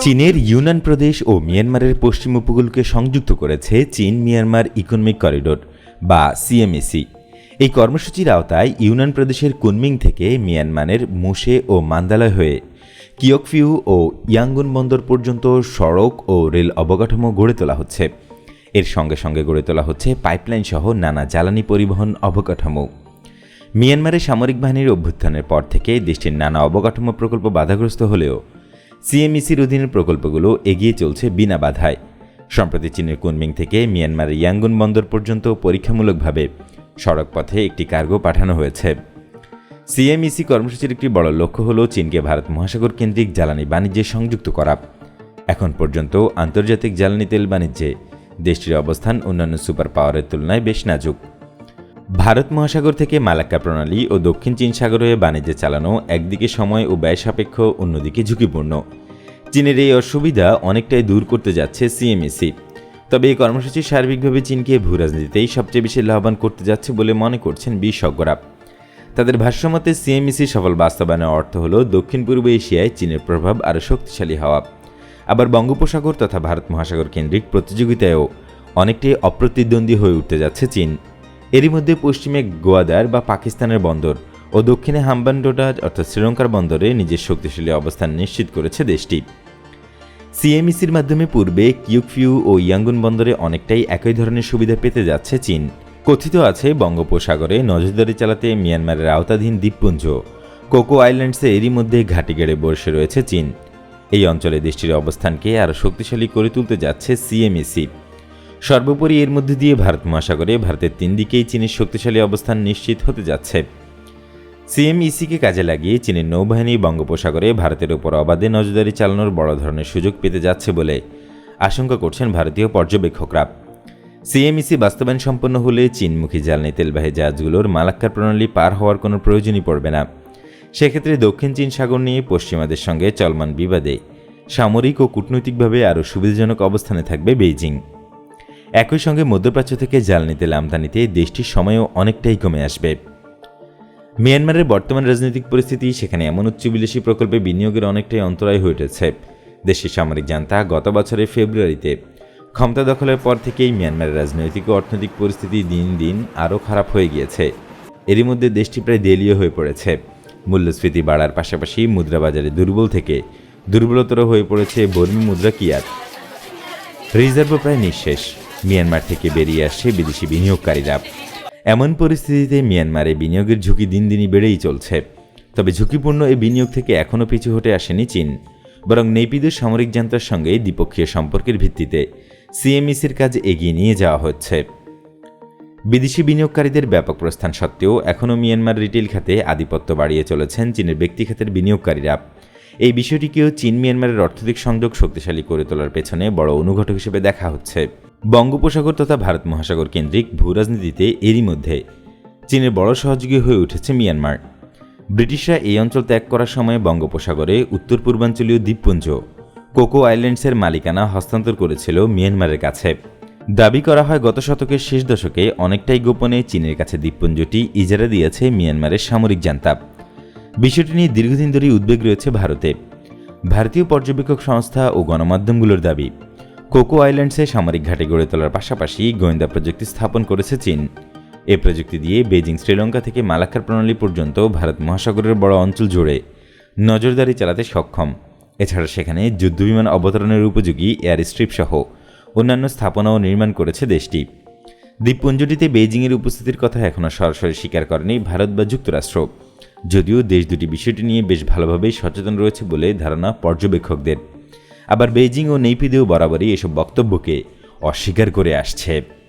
চীনের ইউনান প্রদেশ ও মিয়ানমারের পশ্চিম উপকূলকে সংযুক্ত করেছে চীন, মিয়ানমার ইকোনমিক করিডোর বা সিএমএসি এই কর্মসূচির আওতায় ইউনান প্রদেশের কুনমিং থেকে মিয়ানমারের মুশে ও মান্দালয় হয়ে কিয়কফিউ ও ইয়াঙ্গুন বন্দর পর্যন্ত সড়ক ও রেল অবকাঠামো গড়ে তোলা হচ্ছে। এর সঙ্গে সঙ্গে গড়ে তোলা হচ্ছে পাইপলাইন সহ নানা জ্বালানি পরিবহন অবকাঠামো। মিয়ানমারের সামরিক বাহিনীর অভ্যুত্থানের পর থেকে দেশটির নানা অবকাঠামো প্রকল্প বাধাগ্রস্ত হলেও সিএমইসির অধীনের প্রকল্পগুলো এগিয়ে চলছে বিনা বাধায়। সম্প্রতি চীনের কুনমিং থেকে মিয়ানমারের ইয়াঙ্গুন বন্দর পর্যন্ত পরীক্ষামূলকভাবে সড়ক পথে একটি কার্গো পাঠানো হয়েছে। সিএমইসি কর্মসূচির একটি বড় লক্ষ্য হল চীনকে ভারত মহাসাগর কেন্দ্রিক জ্বালানি বাণিজ্যে সংযুক্ত করা। এখন পর্যন্ত আন্তর্জাতিক জ্বালানি তেল বাণিজ্যে দেশটির অবস্থান অন্যান্য সুপার পাওয়ারের তুলনায় বেশ নাজুক। ভারত মহাসাগর থেকে মালাক্কা প্রণালী ও দক্ষিণ চীন সাগর বাণিজ্য চালানো একদিকে সময় ও ব্যয় সাপেক্ষ, অন্যদিকে ঝুঁকিপূর্ণ। চীনের এই অসুবিধা অনেকটাই দূর করতে যাচ্ছে সিএমএসি তবে এই কর্মসূচি সার্বিকভাবে চীনকে ভূরাজনীতিতেই সবচেয়ে বেশি লাভবান করতে যাচ্ছে বলে মনে করছেন বিশেষজ্ঞরা। তাদের ভাষ্যমতে সিএমইসি সফল বাস্তবায়নের অর্থ হল দক্ষিণ পূর্ব এশিয়ায় চীনের প্রভাব আরও শক্তিশালী হওয়া। আবার বঙ্গোপসাগর তথা ভারত মহাসাগর কেন্দ্রিক প্রতিযোগিতায়ও অনেকটাই অপ্রতিদ্বন্দ্বী হয়ে উঠতে যাচ্ছে চীন। এরই মধ্যে পশ্চিমে গোয়াদার বা পাকিস্তানের বন্দর ও দক্ষিণে হাম্বানডোডা অর্থাৎ শ্রীলঙ্কার বন্দরে নিজের শক্তিশালী অবস্থান নিশ্চিত করেছে দেশটি। সিএমইসির মাধ্যমে পূর্বে কিউকফিউ ও ইয়াঙ্গুন বন্দরে অনেকটাই একই ধরনের সুবিধা পেতে যাচ্ছে চীন। কথিত আছে, বঙ্গোপসাগরে নজরদারি চালাতে মিয়ানমারের আওতাধীন দ্বীপপুঞ্জ। কোকো আইল্যান্ডসে এরই মধ্যে ঘাটি গেড়ে বসে রয়েছে চীন। এই অঞ্চলে দেশটির অবস্থানকে আরও শক্তিশালী করে তুলতে যাচ্ছে সিএমইসি। সর্বোপরি এর মধ্যে দিয়ে ভারত মহাসাগরে ভারতের তিন দিকেই চীনের শক্তিশালী অবস্থান নিশ্চিত হতে যাচ্ছে। সিএমইসিকে কাজে লাগিয়ে চীনের নৌবাহিনী বঙ্গোপসাগরে ভারতের ওপর অবাধে নজরদারি চালানোর বড় ধরনের সুযোগ পেতে যাচ্ছে বলে আশঙ্কা করছেন ভারতীয় পর্যবেক্ষকরা। সিএমইসি বাস্তবায়ন সম্পন্ন হলে চীনমুখী জ্বালানি তেলবাহী জাহাজগুলোর মালাক্কার প্রণালী পার হওয়ার কোনো প্রয়োজনই পড়বে না। সেক্ষেত্রে দক্ষিণ চীন সাগর নিয়ে পশ্চিমাদের সঙ্গে চলমান বিবাদে সামরিক ও কূটনৈতিকভাবে আরও সুবিধাজনক অবস্থানে থাকবে বেইজিং। একই সঙ্গে মধ্যপ্রাচ্য থেকে জ্বালানি তেল আমদানিতে দেশটির সময়ও অনেকটাই কমে আসবে। মিয়ানমারের বর্তমান রাজনৈতিক পরিস্থিতি, সেখানে এমন উচ্চ উচ্চবিলাসী প্রকল্পে বিনিয়োগের অনেকটাই অন্তরায় হয়ে উঠেছে। দেশের সামরিক জান্তা গত বছরের ফেব্রুয়ারিতে ক্ষমতা দখলের পর থেকেই মিয়ানমারের রাজনৈতিক ও অর্থনৈতিক পরিস্থিতি দিন দিন আরও খারাপ হয়ে গিয়েছে। এরই মধ্যে দেশটি প্রায় দেলীয় হয়ে পড়েছে। মূল্যস্ফীতি বাড়ার পাশাপাশি মুদ্রা বাজারে দুর্বল থেকে দুর্বলতর হয়ে পড়েছে বর্মী মুদ্রা কিয়াত রিজার্ভও প্রায় নিঃশেষ। মিয়ানমার থেকে বেরিয়ে আসছে বিদেশি বিনিয়োগকারীরা। এমন পরিস্থিতিতে মিয়ানমারে বিনিয়োগের ঝুঁকি দিন দিনই বেড়েই চলছে। তবে ঝুঁকিপূর্ণ এই বিনিয়োগ থেকে এখনও পিছু হটে আসেনি চীন, বরং নেপিদের সামরিক জান্তার সঙ্গে দ্বিপক্ষীয় সম্পর্কের ভিত্তিতে সিএমইসির কাজ এগিয়ে নিয়ে যাওয়া হচ্ছে। বিদেশি বিনিয়োগকারীদের ব্যাপক প্রস্থান সত্ত্বেও এখনও মিয়ানমার রিটেল খাতে আধিপত্য বাড়িয়ে চলেছেন চীনের ব্যক্তি খাতের বিনিয়োগকারীরা। এই বিষয়টিকেও চীন মিয়ানমারের অর্থনৈতিক সংযোগ শক্তিশালী করে তোলার পেছনে বড় অনুঘটক হিসেবে দেখা হচ্ছে। বঙ্গোপসাগর তথা ভারত মহাসাগর কেন্দ্রিক ভূরাজনীতিতে এরই মধ্যে চীনের বড় সহযোগী হয়ে উঠেছে মিয়ানমার। ব্রিটিশরা এই অঞ্চল ত্যাগ করার সময় বঙ্গোপসাগরে উত্তর পূর্বাঞ্চলীয় দ্বীপপুঞ্জ, কোকো আইল্যান্ডসের মালিকানা হস্তান্তর করেছিল মিয়ানমারের কাছে। দাবি করা হয়, গত শতকের শেষ দশকে অনেকটাই গোপনে চীনের কাছে দ্বীপপুঞ্জটি ইজারা দিয়েছে মিয়ানমারের সামরিক জান্তা বিষয়টি নিয়ে দীর্ঘদিন ধরেই উদ্বেগ রয়েছে ভারতে। ভারতীয় পর্যবেক্ষক সংস্থা ও গণমাধ্যমগুলোর দাবি কোকো আইল্যান্ডসে সামরিক ঘাটে গড়ে তোলার পাশাপাশি গোয়েন্দা প্রযুক্তি স্থাপন করেছে চীন। এ প্রযুক্তি দিয়ে বেজিং শ্রীলঙ্কা থেকে মালাক্কার প্রণালী পর্যন্ত ভারত মহাসাগরের বড় অঞ্চল জুড়ে নজরদারি চালাতে সক্ষম। এছাড়া সেখানে যুদ্ধবিমান অবতরণের উপযোগী এয়ার স্ট্রিপ সহ অন্যান্য স্থাপনাও নির্মাণ করেছে দেশটি। দ্বীপপুঞ্জটিতে বেইজিংয়ের উপস্থিতির কথা এখনও সরাসরি স্বীকার করেনি ভারত বা যুক্তরাষ্ট্র। যদিও দেশ দুটি বিষয়টি নিয়ে বেশ ভালোভাবেই সচেতন রয়েছে বলে ধারণা পর্যবেক্ষকদের। আবার বেইজিং ও নেইপিদেও বরাবরই এসব বক্তব্যকে অস্বীকার করে আসছে।